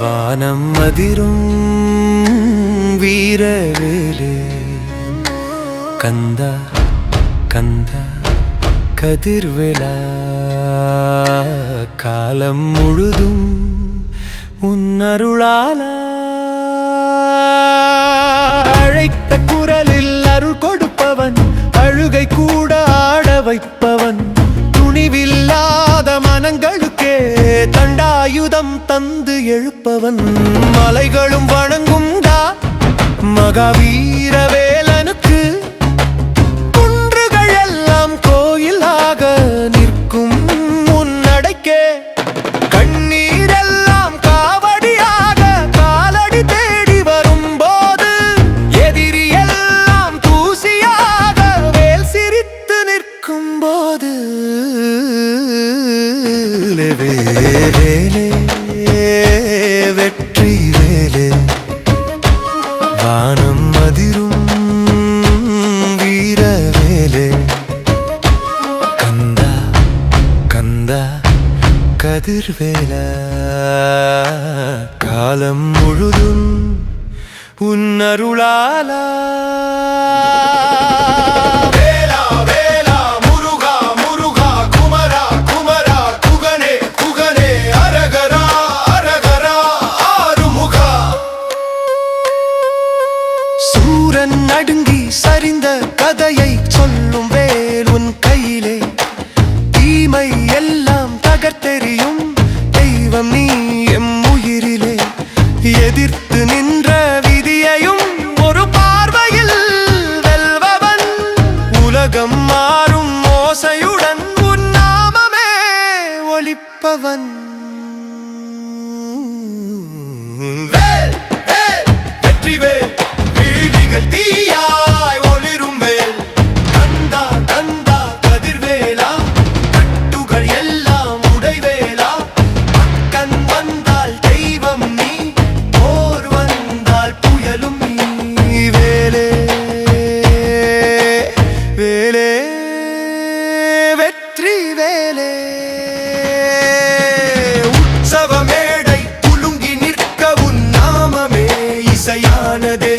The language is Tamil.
வானம் அதிரும் வீரவேலு. கந்தா கந்தா கதிர்வேலா. காலம் முழுதும் உன்னருளால அழைத்த குரலில் அருள் கொடுப்பவன் அழுகை கூட ஆட வைப்பவன். ஆயுதம் தந்து எழுப்பவன். மலைகளும் வணங்கும்டா மகாவீர வேலனுக்கு குன்றுகள் எல்லாம் கோயிலாக நிற்கும் முன்னடைக்கே கண்ணீரெல்லாம் காவடியாக காலடி தேடி வரும்போது எதிரி எல்லாம் தூசியாக வேல் சிரித்து நிற்கும் போது. மேலே. கந்தா கந்தா கதிர்வேல. காலம் முழுதும் உன்னருளாலா. கேட்பவன் வேல் வேல் வெற்றி வேல் வீடுகள் தீயாய் ஒளிரும் வேல் கந்தா கந்தா கதிர்வேலா. கட்டுகள் எல்லாம் உடைவேலா. பக்கன் வந்தால் தெய்வம் நீ போர் வந்தால் புயலும் நீ. வேலே வேலே வெற்றி வேலே. ஆனது